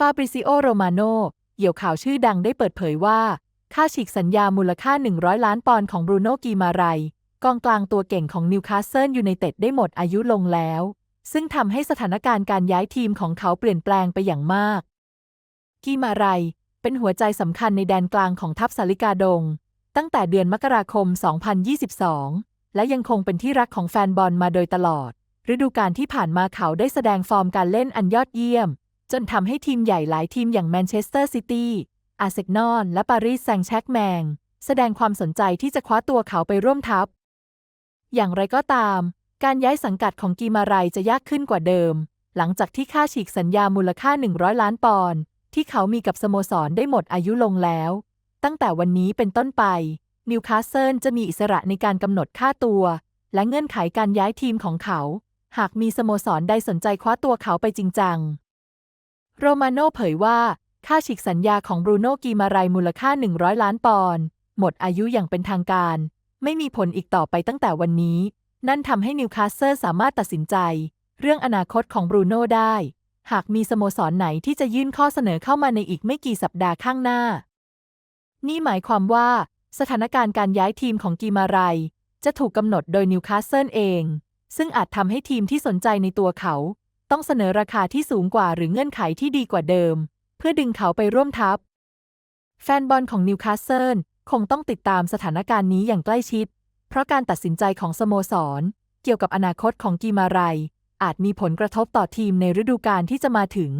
ฟาบริซิโอ โรมาโนเหยี่ยวข่าวชื่อดังได้เปิดเผยว่า ค่าฉีกสัญญามูลค่า 100 ล้านปอนด์ของบรูโน่กีมาไรยกองกลางตัวเก่งของนิวคาสเซิลยูไนเต็ดได้หมดอายุลงแล้ว ซึ่งทำให้สถานการณ์การย้ายทีมของเขาเปลี่ยนแปลงไปอย่างมาก กีมาไรยเป็นหัวใจสำคัญในแดนกลางของทัพสาลิกาดง ตั้งแต่เดือนมกราคม 2022 และยังคงเป็นที่รักของแฟนบอลมาโดยตลอด ฤดูกาลที่ผ่านมาเขาได้แสดงฟอร์มการเล่นอันยอดเยี่ยม จนทำให้ทีมใหญ่หลายทีมอย่างแมนเชสเตอร์ซิตี้ อาร์เซนอล และปารีสแซงต์แชร์กแมง แสดงความสนใจที่จะคว้าตัวเขาไปร่วมทัพ อย่างไรก็ตาม การย้ายสังกัดของกีมาไรยจะยากขึ้นกว่าเดิม หลังจากที่ค่าฉีกสัญญามูลค่า 100 ล้านปอนด์ที่เขามีกับสโมสรได้หมดอายุลงแล้ว ตั้งแต่วันนี้เป็นต้นไป นิวคาสเซิลจะมีอิสระในการกำหนดค่าตัว และเงื่อนไขการย้ายทีมของเขา หากมีสโมสรใดสนใจคว้าตัวเขาไปจริงจัง โรมาโน่เผยว่า ค่าฉีกสัญญาของบรูโน่กีมาไรยมูลค่า 100 ล้านปอนด์หมดอายุอย่างเป็นทางการ ไม่มีผลอีกต่อไปตั้งแต่วันนี้ นั่นทำให้นิวคาสเซิลสามารถตัดสินใจ เรื่องอนาคตของบรูโน่ได้ หากมีสโมสรไหนที่จะยื่นข้อเสนอเข้ามาในอีกไม่กี่สัปดาห์ข้างหน้า นี่หมายความว่า สถานการณ์การย้ายทีมของกีมาไรยจะถูกกำหนดโดยนิวคาสเซิลเอง ซึ่งอาจทำให้ทีมที่สนใจในตัวเขา ต้องเสนอราคาที่สูงกว่าหรือเงื่อนไขที่ดีกว่าเดิม เพื่อดึงเขาไปร่วมทัพ แฟนบอลของนิวคาสเซิลคงต้องติดตามสถานการณ์นี้อย่างใกล้ชิด เพราะการตัดสินใจของสโมสร เกี่ยวกับอนาคตของกีมาไรยอาจมีผลกระทบต่อทีมในฤดูกาลที่จะมาถึง